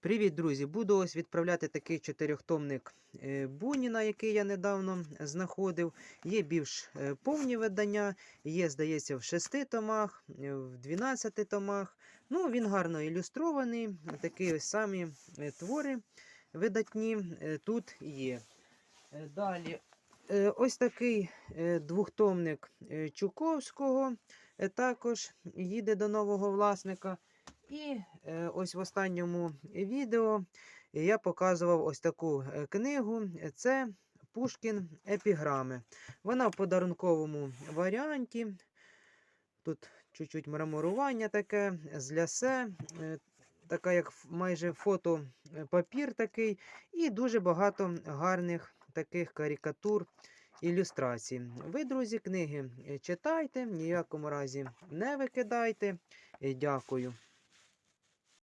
Привіт, друзі! Буду ось відправляти такий чотирьохтомник е, Буніна, який я недавно знаходив. Є більш е, повні видання, є, здається, в шести томах, е, в 12 томах. Ну, він гарно ілюстрований. Такі ось самі твори видатні тут є. Далі, ось такий двохтомник Чуковського також їде до нового власника. І е, ось в останньому відео я показував ось таку е, книгу. Це Пушкін Епіграми. Вона в подарунковому варіанті. Тут чуть-чуть мраморування таке, з лясе, е, така як майже фотопапір такий, і дуже багато гарних таких карикатур. Ілюстрацій. Ви, друзі, книги читайте, ніякому разі не викидайте. Дякую.